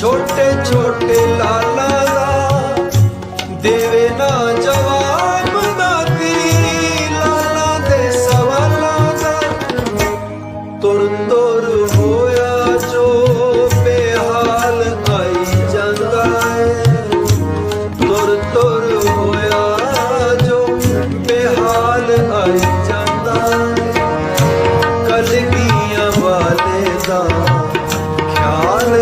ਛੋਟੇ ਛੋਟੇ ਲਾਲਾ ਦਾ ਦੇਵੇ ਨਾ ਜਵਾਬ ਦਾਤੀ ਲਾਲਾ ਦੇ ਸਵਾਲਾਂ ਦਾ। ਤੁਰ ਤੁਰ ਹੋਇਆ ਜੋ ਬੇਹਾਲ ਆਈ ਜਾਂਦਾ ਹੈ ਤੁਰ ਤੁਰ ਹੋਇਆ ਜੋ ਬੇਹਾਲ ਆਈ ਜਾਂਦਾ ਹੈ ਕਲਗੀਆਂ ਵਾਲੇ ਦਾ ਖਿਆਲ